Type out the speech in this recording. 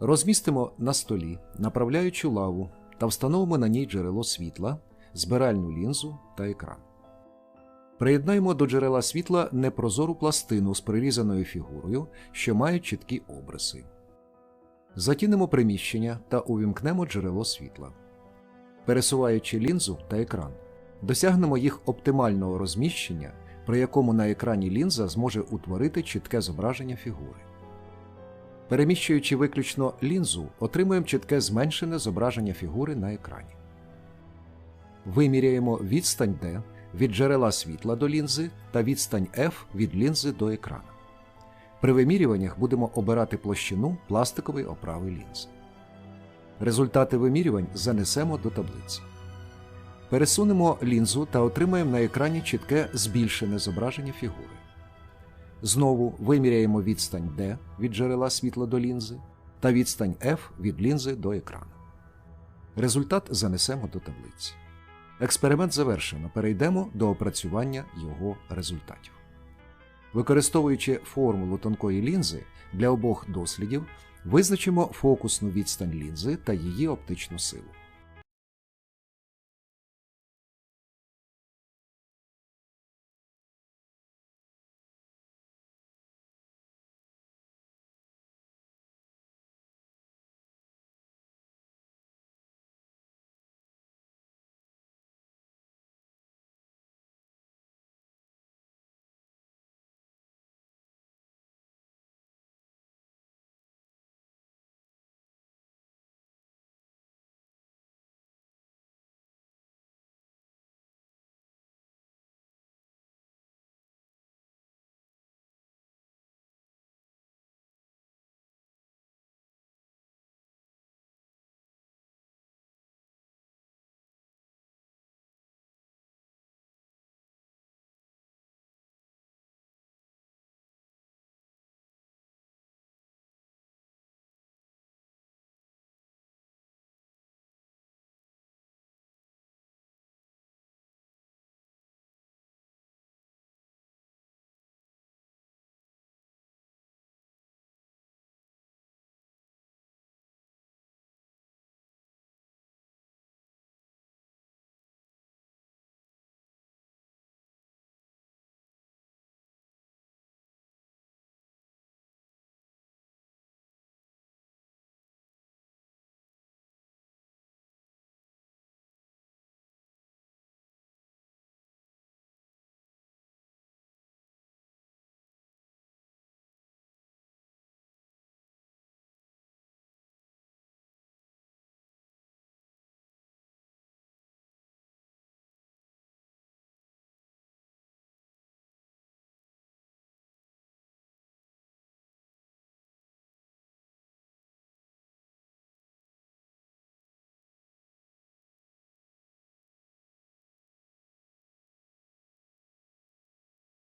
Розмістимо на столі направляючу лаву та встановимо на ній джерело світла, збиральну лінзу та екран. Приєднаємо до джерела світла непрозору пластину з прирізаною фігурою, що має чіткі обриси. Затінемо приміщення та увімкнемо джерело світла. Пересуваючи лінзу та екран, досягнемо їх оптимального розміщення, при якому на екрані лінза зможе утворити чітке зображення фігури. Переміщуючи виключно лінзу, отримуємо чітке зменшене зображення фігури на екрані. Виміряємо відстань D від джерела світла до лінзи та відстань F від лінзи до екрана. При вимірюваннях будемо обирати площину пластикової оправи лінзи. Результати вимірювань занесемо до таблиці. Пересунемо лінзу та отримаємо на екрані чітке збільшене зображення фігури. Знову виміряємо відстань D від джерела світла до лінзи та відстань F від лінзи до екрану. Результат занесемо до таблиці. Експеримент завершено. Перейдемо до опрацювання його результатів. Використовуючи формулу тонкої лінзи для обох дослідів, визначимо фокусну відстань лінзи та її оптичну силу.